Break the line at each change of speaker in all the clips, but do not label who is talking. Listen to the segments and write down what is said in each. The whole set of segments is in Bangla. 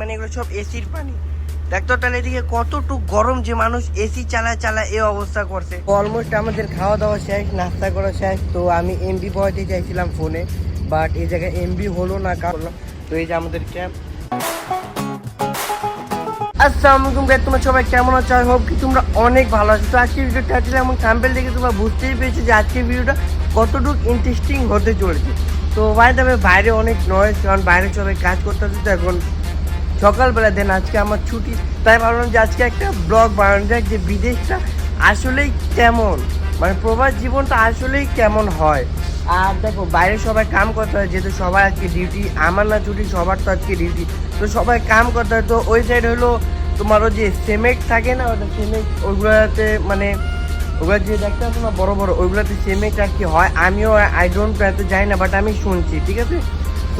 মানে এগুলো সব এসির পানি। দেখতো তাহলে এদিকে কতটুকু গরম যে মানুষ এসি চালায় চালায় এই অবস্থা করছে। অলমোস্ট আমাদের খাওয়া দাওয়া শেষ, নাস্তা করা শেষ। তো আমি এমবি পাওয়াতে চাইছিলাম ফোনে বাট এই জায়গায় এমবি হলো না, কারণ তো এই যে আমাদের ক্যাম্প সবাই কেমন আছো? তোমরা অনেক ভালো আছো। তো দেখে তোমরা বুঝতেই পেরেছ কতটুকু ইন্টারেস্টিং হতে চলেছে। তো ভাই বাইরে অনেক নয়েজ কারণ বাইরে সবাই কাজ করতে এখন সকালবেলা দেন আজকে আমার ছুটি। তাই ভাবলাম যে আজকে একটা ব্লগ বানানো যাক যে বিদেশটা আসলেই কেমন মানে প্রবাস জীবনটা আসলেই কেমন হয়। আর দেখো, বাইরে সবাই কাম করতে হয়, যেহেতু সবার আজকে ডিউটি আমার না ছুটি, সবার তো আজকে ডিউটি তো সবাই কাম করতে হয়, তো ওই সাইড হলো তোমার ওই যে সেমেক্ট থাকে না, ওটা সেমেক্ট ওইগুলোতে মানে ওগুলো যে দেখতে না, বড় বড়, ওইগুলোতে সেমেক্ট আর কি হয়। আমিও আই ডোন্ট এত যাই না বাট আমি শুনছি, ঠিক আছে?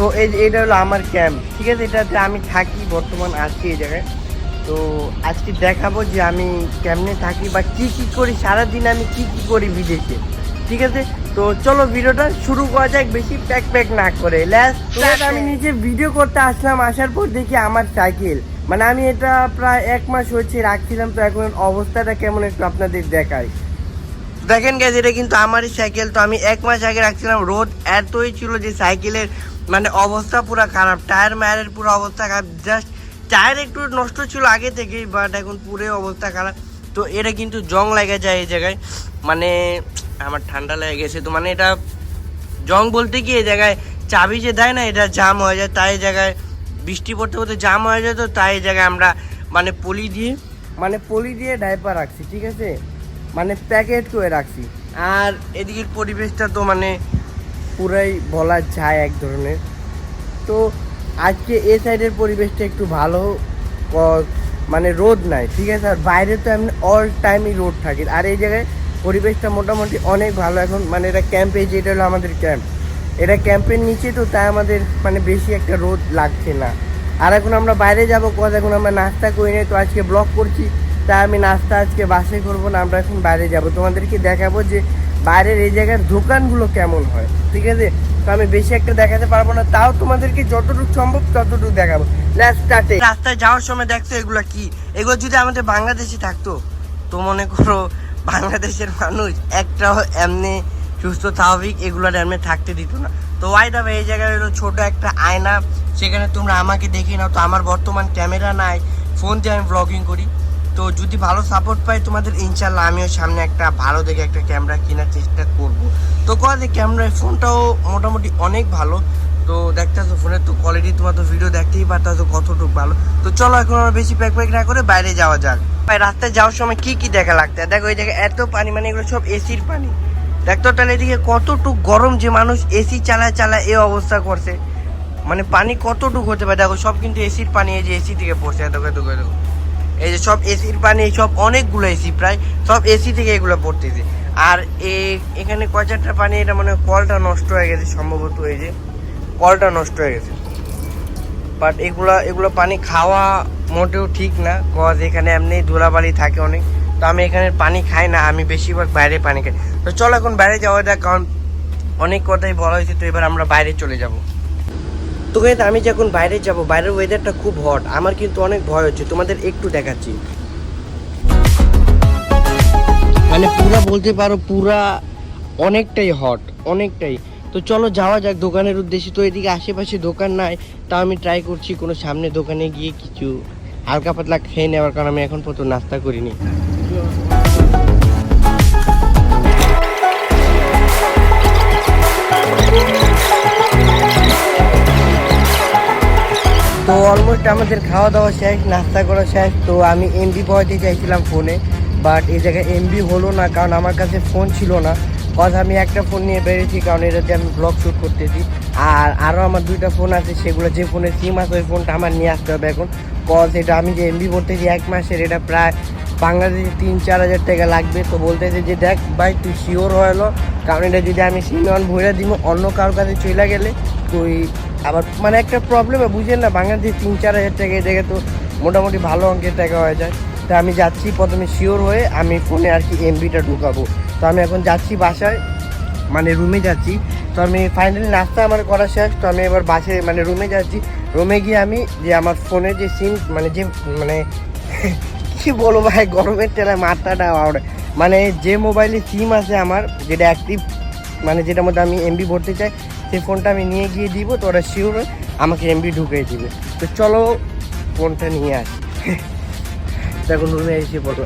তো এই এটা হলো আমার ক্যাম্প ঠিক আছে? এটাতে আমি থাকি বর্তমান আছি এই জায়গায়। তো আজকে দেখাবো যে আমি কেমনে থাকি বা কি কি করি সারাদিন আমি কি কি করি বিদেশে ঠিক আছে? তো চলো ভিডিওটা শুরু করা যাক বেশি প্যাক প্যাক না করে। ল্যাস আমি নিজে ভিডিও করতে আসলাম আসার পর দেখি আমার সাইকেল মানে আমি এটা প্রায় এক মাস হচ্ছে রাখছিলাম তো এখন অবস্থাটা কেমন একটু আপনাদের দেখাই। দেখেন গেছে এটা কিন্তু আমারই সাইকেল তো আমি এক মাস আগে রাখছিলাম। রোদ এতই ছিল যে সাইকেলের মানে অবস্থা পুরো খারাপ। টায়ার মায়ের পুরো অবস্থা খারাপ। জাস্ট টায়ার একটু নষ্ট ছিল আগে থেকেই বাট এখন পুরো অবস্থা খারাপ। তো এটা কিন্তু জং লেগে যায় এই জায়গায়। মানে আমার ঠান্ডা লেগে গেছে। তো মানে এটা জং বলতে কি, এই জায়গায় চাবি যে দেয় না, এটা জাম হয়ে যায়। তাই জায়গায় বৃষ্টি পড়তে পড়তে জাম হয়ে যায়। তো তাই জায়গায় আমরা মানে পলি দিয়ে মানে পলি দিয়ে ডাইপার রাখছি, ঠিক আছে? মানে প্যাকেট করে রাখছি। আর এদিকের পরিবেশটা তো মানে পুরাই বলা যায় এক ধরনের। তো আজকে এ সাইডের পরিবেশটা একটু ভালো মানে রোদ নাই, ঠিক আছে? আর বাইরে তো এমনি অল টাইমই রোদ থাকে। আর এই জায়গায় পরিবেশটা মোটামুটি অনেক ভালো। এখন মানে এটা ক্যাম্পে যেটা হলো আমাদের ক্যাম্প এটা ক্যাম্পের নিচে তো তাই আমাদের মানে বেশি একটা রোদ লাগছে না। আর এখন আমরা বাইরে যাব কজ এখন আমরা নাস্তা করি নাই, তো আজকে ব্লগ করছি। তাই আমি নাস্তা আজকে বাসে করব না, আমরা এখন বাইরে যাব। তোমাদেরকে দেখাবো যে বাইরের এই জায়গার দোকানগুলো কেমন হয়? ঠিক আছে? তো আমি বেশি একটা দেখাতে পারব না, তাও তোমাদেরকে যতটুকু সম্ভব ততটুকু দেখাবো। লাস্টে রাস্তায় যাওয়ার সময় দেখতো এগুলো কি? এগুলো যদি আমাদের বাংলাদেশে থাকতো, তো মনে করো বাংলাদেশের মানুষ একটা এমনি সুস্থ, স্বাভাবিক এগুলোর এমনি থাকতে দিত না। তো ওয়াই দাবে এই জায়গায় হলো ছোট একটা আয়না, সেখানে তোমরা আমাকে দেখে নাও। তো আমার বর্তমান ক্যামেরা নাই ফোন দিয়ে আমি ব্লগিং করি। তো যদি ভালো সাপোর্ট পাই তোমাদের ইনশাল্লাহ আমিও সামনে একটা ভালো দেখে একটা ক্যামেরা কেনার চেষ্টা করব। তো কথা ক্যামেরা ফোনটাও মোটামুটি অনেক ভালো। তো দেখতেছো ফোনের তো কোয়ালিটি তোমার তো ভিডিও দেখতেই পারতেছো কতটুকু ভালো। তো চলো এখন আমরা বেশি প্যাক প্যাক না করে বাইরে যাওয়া যাক। ভাই, রাস্তায় যাওয়ার সময় কি কি দেখা লাগতে? দেখো এই জায়গায় এত পানি মানে এগুলো সব এসির পানি। দেখতো তাহলে এদিকে কতটুকু গরম যে মানুষ এসি চালায় চালায় এই অবস্থা করছে। মানে পানি কতটুকু হতে পারে? দেখো সব কিন্তু এসির পানি এই যে এসি থেকে পড়ছে। দেখো দেখো দেখো এই যে সব এসির পানি সব অনেকগুলো এসি প্রায় সব এসি থেকে এগুলো পড়তেছে। আর এখানে কয় চারটা পানি, এটা মানে কলটা নষ্ট হয়ে গেছে সম্ভবত এই যে, কলটা নষ্ট হয়ে গেছে। বাট এগুলা, এগুলো পানি খাওয়া মোটেও ঠিক না কজ এখানে এমনি ধুলাবালি থাকে অনেক। তো আমি এখানে পানি খাই না, আমি বেশিরভাগ বাইরে পানি খাই। তো চলো এখন বাইরে যাওয়া যাক, কারণ অনেক কথাই বলা হয়েছে, তো এবার আমরা বাইরে চলে যাব। তো গাইজ আমি যখন বাইরে যাব, বাইরের ওয়েদারটা খুব হট আমার কিন্তু অনেক ভয় হচ্ছে, তোমাদের একটু দেখাচ্ছি। মানে পুরা বলতে পারো, পুরা অনেকটাই হট অনেকটাই। তো চলো যাওয়া যাক, দোকানের উদ্দেশ্যে তো এদিকে আশেপাশে দোকান নাই তা আমি ট্রাই করছি কোনো সামনে দোকানে গিয়ে কিছু হালকা পাতলা খেয়ে নেওয়ার, কারণ আমি এখন পর্যন্ত নাস্তা করিনি। তো অলমোস্ট আমাদের খাওয়া দাওয়া শেষ, নাস্তা করা শেষ। তো আমি এমবি পাওয়াতে চাইছিলাম ফোনে বাট এই জায়গায় এমবি হলো না, কারণ আমার কাছে ফোন ছিল না। কজ আমি একটা ফোন নিয়ে বেরিয়েছি, কারণ এটাতে আমি ব্লগ শ্যুট করতেছি। আর আরও আমার দুইটা ফোন আছে, সেগুলো যে ফোনে সিম আছে, ওই ফোনটা আমার নিয়ে আসতে হবে এখন। কজ এটা আমি যে এমবি করতেছি এক মাসের, এটা প্রায় বাংলাদেশে তিন, চার হাজার টাকা লাগবে। তো বলতেছে যে, দেখ ভাই, তুই শিওর হলো কারণ এটা যদি আমি সিম অন ভরে দিব অন্য কারোর কাছে চলে গেলে তুই আবার মানে একটা প্রবলেম বুঝেন না, বাংলাদেশে তিন, চার হাজার টাকা জায়গায় তো মোটামুটি ভালো অঙ্কের টাকা হয়ে যায়। তো আমি যাচ্ছি প্রথমে শিওর হয়ে আমি ফোনে আর কি এমবিটা ঢুকাবো। তো আমি এখন যাচ্ছি বাসায় মানে রুমে যাচ্ছি। তো আমি ফাইনালি নাস্তা আমার করা শেষ, তো আমি এবার বাসে মানে রুমে যাচ্ছি। রুমে গিয়ে আমি যে আমার ফোনে যে সিম মানে যে মানে কী বলব ভাই, গরমের টেলায় মাথাটা আওড়ে। মানে যে মোবাইলে সিম আছে আমার, যেটা অ্যাক্টিভ মানে যেটার মধ্যে আমি এমবি ভরতে চাই সেই ফোনটা আমি নিয়ে গিয়ে দিব, তো ওরা শিওর আমাকে এমবি ঢুকিয়ে দিবে। তো চলো, ফোনটা নিয়ে আসি। দেখুন রুমে এসে পড়ল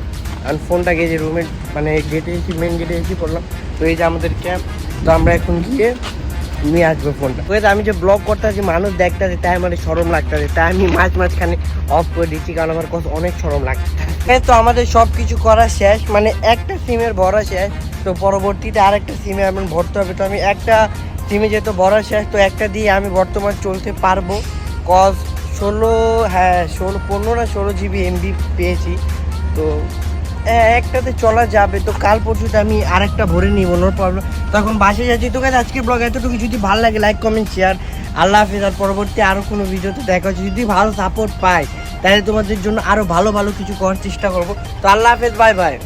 আর ফোনটাকে যে রুমে মানে গেটে এসে মেন গেটে এসে পড়লাম। তো এই যে আমাদের ক্যাম্প তো আমরা এখন গিয়ে নিয়ে আসব ফোনটা। ওই আমি যে ব্লগ করতে আছি মানুষ দেখতেছে, তাই আমার সরম লাগতেছে। তাই আমি মাঝ মাঝখানে অফ করে দিচ্ছি, কারণ আমার কথা অনেক সরম লাগছে তো আমাদের সব কিছু করা শেষ মানে একটা সিমের ভরা শেষ। তো পরবর্তীতে আরেকটা সিমে আমার ভরতে হবে, তো আমি একটা সিমে যেহেতু ভরা শেষ, তো একটা দিয়ে আমি বর্তমান চলতে পারব। কজ ষোলো হ্যাঁ ষোলো, পনেরো না ষোলো জিবি এমবি পেয়েছি। তো এ- একটাতে চলা যাবে। তো কাল পরশুতে আমি আরেকটা ভরে নিব নো প্রবলেম তখন বাসে যাচ্ছি। তো কাছে আজকের ব্লগ এতটুকু। যদি ভালো লাগে লাইক কমেন্ট শেয়ার আল্লাহ হাফিজ। আর পরবর্তী আরও কোনো ভিডিওতে দেখা হচ্ছে। যদি ভালো সাপোর্ট পাই, তাহলে তোমাদের জন্য আরও ভালো ভালো কিছু করার চেষ্টা করব। তো আল্লাহ হাফেজ বাই বাই